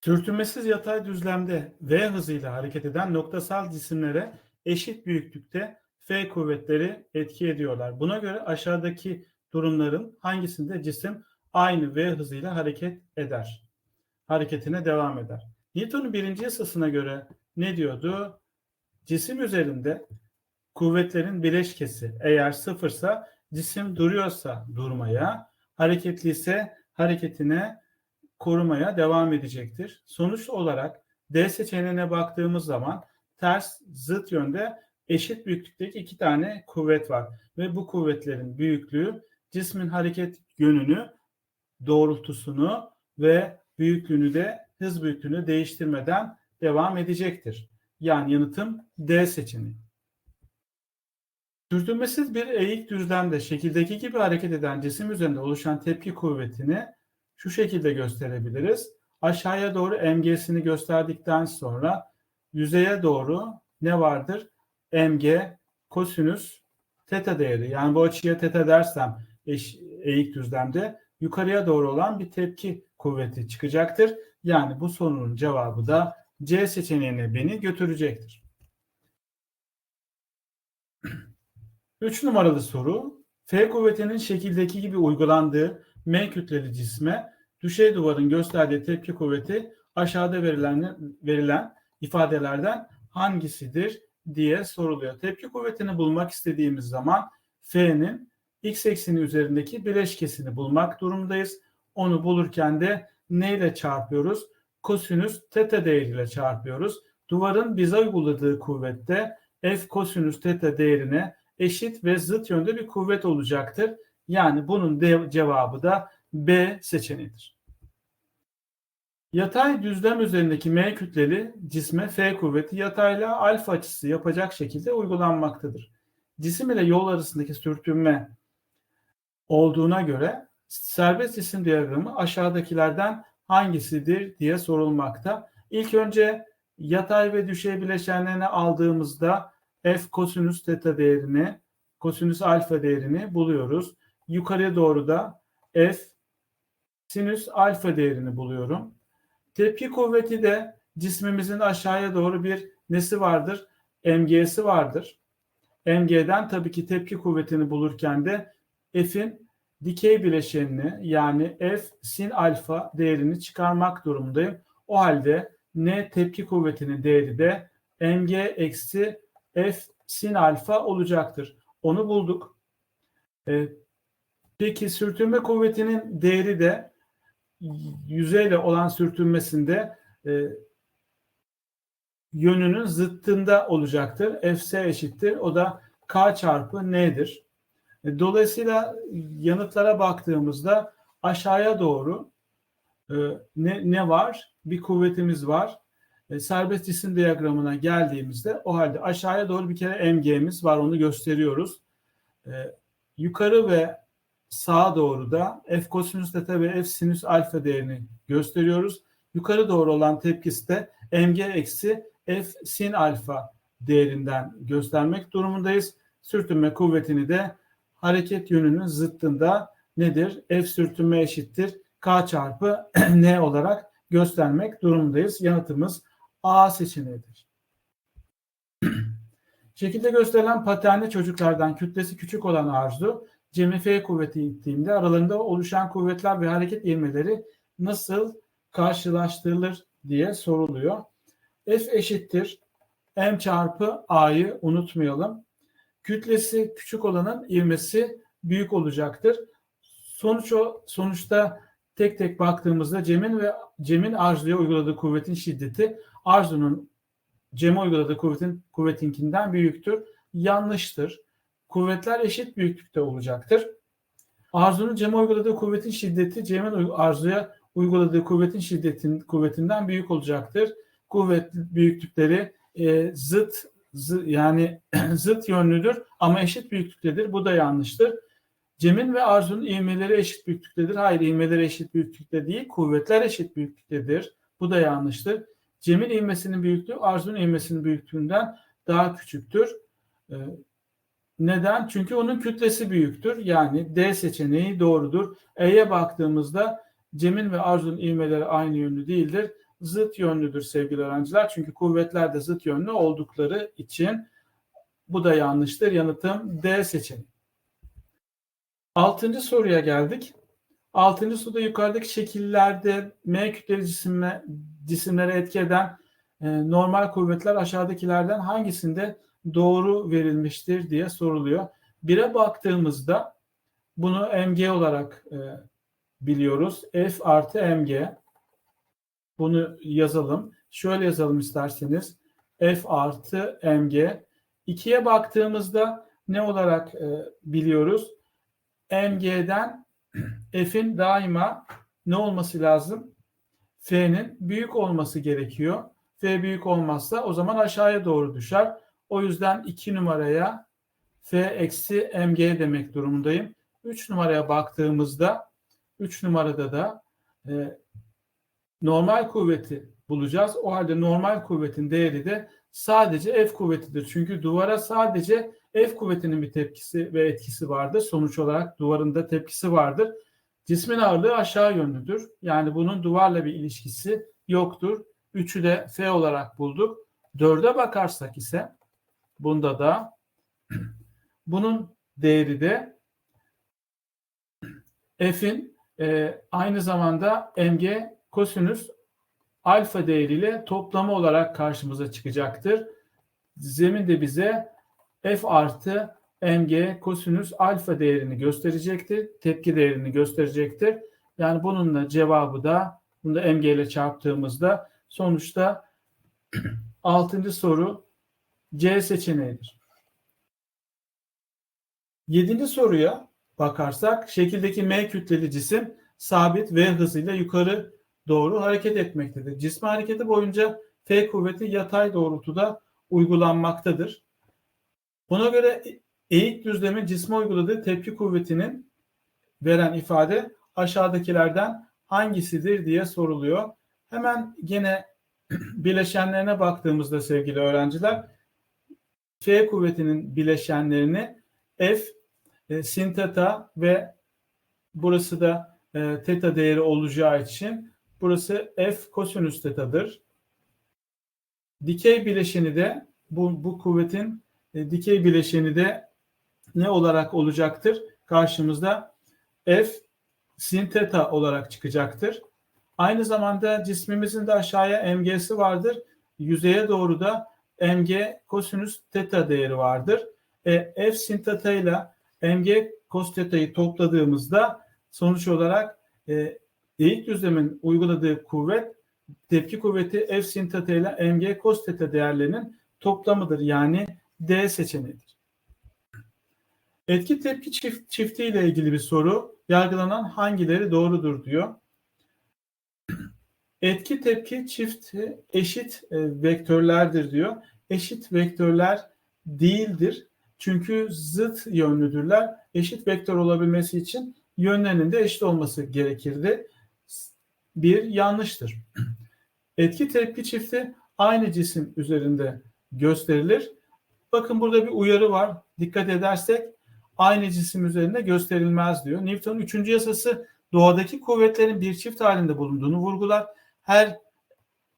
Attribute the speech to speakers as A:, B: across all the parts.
A: Sürtünmesiz yatay düzlemde v hızıyla hareket eden noktasal cisimlere eşit büyüklükte F kuvvetleri etki ediyorlar. Buna göre aşağıdaki durumların hangisinde cisim aynı v hızıyla hareket eder? Hareketine devam eder. Newton'un birinci yasasına göre ne diyordu? Cisim üzerinde kuvvetlerin bileşkesi eğer sıfırsa cisim duruyorsa durmaya, hareketliyse hareketine korumaya devam edecektir. Sonuç olarak D seçeneğine baktığımız zaman ters zıt yönde eşit büyüklükteki iki tane kuvvet var ve bu kuvvetlerin büyüklüğü cismin hareket yönünü, doğrultusunu ve büyüklüğünü de hız büyüklüğünü değiştirmeden devam edecektir. Yani yanıtım D seçeneği. Sürtünmesiz bir eğik düzlemde şekildeki gibi hareket eden cisim üzerinde oluşan tepki kuvvetini şu şekilde gösterebiliriz. Aşağıya doğru MG'sini gösterdikten sonra yüzeye doğru ne vardır? MG kosinüs teta değeri. Yani bu açıya teta dersem eş, eğik düzlemde yukarıya doğru olan bir tepki kuvveti çıkacaktır. Yani bu sorunun cevabı da C seçeneğine beni götürecektir. 3 numaralı soru. F kuvvetinin şekildeki gibi uygulandığı M kütleli cisme düşey duvarın gösterdiği tepki kuvveti aşağıda verilen, verilen ifadelerden hangisidir diye soruluyor. Tepki kuvvetini bulmak istediğimiz zaman F'nin x ekseni üzerindeki bileşkesini bulmak durumundayız. Onu bulurken de neyle çarpıyoruz? Kosinüs teta değeriyle çarpıyoruz. Duvarın bize uyguladığı kuvvette F kosinüs teta değerine eşit ve zıt yönde bir kuvvet olacaktır. Yani bunun de cevabı da B seçeneğidir. Yatay düzlem üzerindeki M kütleli cisme F kuvveti yatayla alfa açısı yapacak şekilde uygulanmaktadır. Cisim ile yol arasındaki sürtünme olduğuna göre serbest cisim diyagramı aşağıdakilerden hangisidir diye sorulmakta. İlk önce yatay ve düşey bileşenlerini aldığımızda f kosinüs teta değerini, kosinüs alfa değerini buluyoruz. Yukarıya doğru da f sinüs alfa değerini buluyorum. Tepki kuvveti de cismimizin aşağıya doğru bir nesi vardır? MG'si vardır. MG'den tabii ki tepki kuvvetini bulurken de F'in dikey bileşenini yani F sin alfa değerini çıkarmak durumundayım. O halde N tepki kuvvetinin değeri de mg eksi F sin alfa olacaktır. Onu bulduk. Ee, peki sürtünme kuvvetinin değeri de yüzeyle olan sürtünmesinde e, yönünün zıttında olacaktır. Fs eşittir. O da K çarpı N'dir. E, dolayısıyla yanıtlara baktığımızda aşağıya doğru e, ne, ne var? Bir kuvvetimiz var. E, serbest cisim diyagramına geldiğimizde o halde aşağıya doğru bir kere MG'miz var onu gösteriyoruz. E, yukarı ve sağa doğru da F kosinüs teta ve F sinüs alfa değerini gösteriyoruz. Yukarı doğru olan tepkisi de mg eksi F sin alfa değerinden göstermek durumundayız. Sürtünme kuvvetini de hareket yönünün zıttında nedir? F sürtünme eşittir K çarpı N olarak göstermek durumundayız. Yanıtımız A seçeneğidir. Şekilde gösterilen paternli çocuklardan kütlesi küçük olan Arzu, Cem'i F kuvveti ittiğinde aralarında oluşan kuvvetler ve hareket ivmeleri nasıl karşılaştırılır diye soruluyor. F eşittir M çarpı A'yı unutmayalım. Kütlesi küçük olanın ivmesi büyük olacaktır. Sonuç o, sonuçta tek tek baktığımızda Cem'in ve Cem'in Arzu'ya uyguladığı kuvvetin şiddeti Arzu'nun Cem'e uyguladığı kuvvetin kuvvetinkinden büyüktür. Yanlıştır. Kuvvetler eşit büyüklükte olacaktır. Arzu'nun Cem'e uyguladığı kuvvetin şiddeti Cem'in Arzu'ya uyguladığı kuvvetin şiddetin kuvvetinden büyük olacaktır. Kuvvet büyüklükleri e, zıt, zıt yani zıt yönlüdür ama eşit büyüklüktedir. Bu da yanlıştır. Cem'in ve Arzu'nun ivmeleri eşit büyüklüktedir. Hayır ivmeleri eşit büyüklükte değil. Kuvvetler eşit büyüklüktedir. Bu da yanlıştır. Cem'in ivmesinin büyüklüğü Arzu'nun ivmesinin büyüklüğünden daha küçüktür. Ee, neden? Çünkü onun kütlesi büyüktür. Yani D seçeneği doğrudur. E'ye baktığımızda Cem'in ve Arzu'nun ivmeleri aynı yönlü değildir. zıt yönlüdür sevgili öğrenciler. Çünkü kuvvetler de zıt yönlü oldukları için bu da yanlıştır. Yanıtım D seçeneği. Altıncı soruya geldik. Altıncı soruda yukarıdaki şekillerde M kütleli cisimle, cisimlere etki eden e, normal kuvvetler aşağıdakilerden hangisinde doğru verilmiştir diye soruluyor. Bire baktığımızda bunu mg olarak e, biliyoruz. F artı mg. Bunu yazalım. Şöyle yazalım isterseniz. F artı mg. 2'ye baktığımızda ne olarak e, biliyoruz? mg'den f'in daima ne olması lazım? F'nin büyük olması gerekiyor. F büyük olmazsa o zaman aşağıya doğru düşer. O yüzden 2 numaraya F eksi mg demek durumundayım. 3 numaraya baktığımızda 3 numarada da e, normal kuvveti bulacağız. O halde normal kuvvetin değeri de sadece F kuvvetidir. Çünkü duvara sadece F kuvvetinin bir tepkisi ve etkisi vardır. Sonuç olarak duvarında tepkisi vardır. Cismin ağırlığı aşağı yönlüdür. Yani bunun duvarla bir ilişkisi yoktur. 3'ü de F olarak bulduk. 4'e bakarsak ise bunda da bunun değeri de F'in e, aynı zamanda mg kosinüs alfa değeriyle toplamı olarak karşımıza çıkacaktır. Zemin de bize F artı mg kosinüs alfa değerini gösterecektir. Tepki değerini gösterecektir. Yani bunun da cevabı da bunu da mg ile çarptığımızda sonuçta 6. soru C seçeneğidir. 7. soruya bakarsak şekildeki M kütleli cisim sabit V hızıyla yukarı doğru hareket etmektedir. Cismi hareketi boyunca F kuvveti yatay doğrultuda uygulanmaktadır. Buna göre eğik düzlemin cisme uyguladığı tepki kuvvetinin veren ifade aşağıdakilerden hangisidir diye soruluyor. Hemen gene bileşenlerine baktığımızda sevgili öğrenciler F kuvvetinin bileşenlerini F e, sin teta ve burası da e, teta değeri olacağı için burası F kosinüs tetadır. Dikey bileşeni de bu, bu kuvvetin e, dikey bileşeni de ne olarak olacaktır? Karşımızda F sin teta olarak çıkacaktır. Aynı zamanda cismimizin de aşağıya mg'si vardır. Yüzeye doğru da mg kosinüs teta değeri vardır. E, F sin teta ile mg cos teta'yı topladığımızda sonuç olarak e, eğik düzlemin uyguladığı kuvvet tepki kuvveti F sin teta ile mg cos teta değerlerinin toplamıdır. Yani D seçeneğidir. Etki tepki çift, çifti ile ilgili bir soru. Yargılanan hangileri doğrudur diyor. Etki tepki çift eşit e, vektörlerdir diyor. Eşit vektörler değildir. Çünkü zıt yönlüdürler. Eşit vektör olabilmesi için yönlerinin de eşit olması gerekirdi. Bir yanlıştır. Etki tepki çifti aynı cisim üzerinde gösterilir. Bakın burada bir uyarı var. Dikkat edersek aynı cisim üzerinde gösterilmez diyor. Newton'un üçüncü yasası doğadaki kuvvetlerin bir çift halinde bulunduğunu vurgular. Her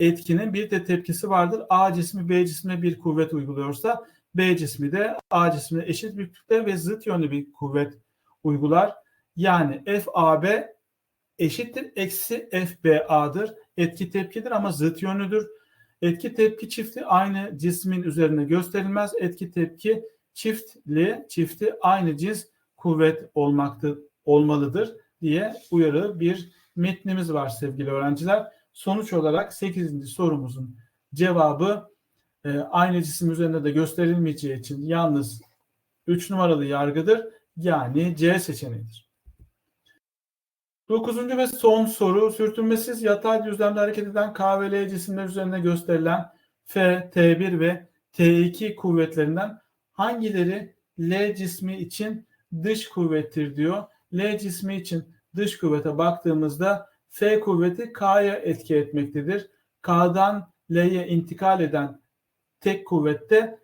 A: etkinin bir de tepkisi vardır. A cismi B cismine bir kuvvet uyguluyorsa B cismi de A cismine eşit büyüklükte ve zıt yönlü bir kuvvet uygular. Yani FAB eşittir eksi FBA'dır. Etki tepkidir ama zıt yönlüdür. Etki tepki çifti aynı cismin üzerine gösterilmez. Etki tepki çiftli, çifti aynı cins kuvvet olmaktır, olmalıdır diye uyarı bir metnimiz var sevgili öğrenciler. Sonuç olarak 8. sorumuzun cevabı e, aynı cisim üzerinde de gösterilmeyeceği için yalnız 3 numaralı yargıdır. Yani C seçeneğidir. Dokuzuncu ve son soru sürtünmesiz yatay düzlemde hareket eden K ve L cisimler üzerinde gösterilen F, T1 ve T2 kuvvetlerinden hangileri L cismi için dış kuvvettir diyor. L cismi için dış kuvvete baktığımızda F kuvveti K'ya etki etmektedir. K'dan L'ye intikal eden tek kuvvette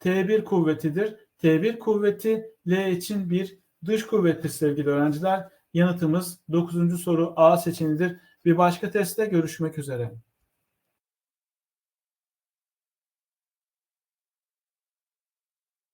A: T1 kuvvetidir. T1 kuvveti L için bir dış kuvvettir sevgili öğrenciler. Yanıtımız 9. soru A seçeneğidir. Bir başka testte görüşmek üzere.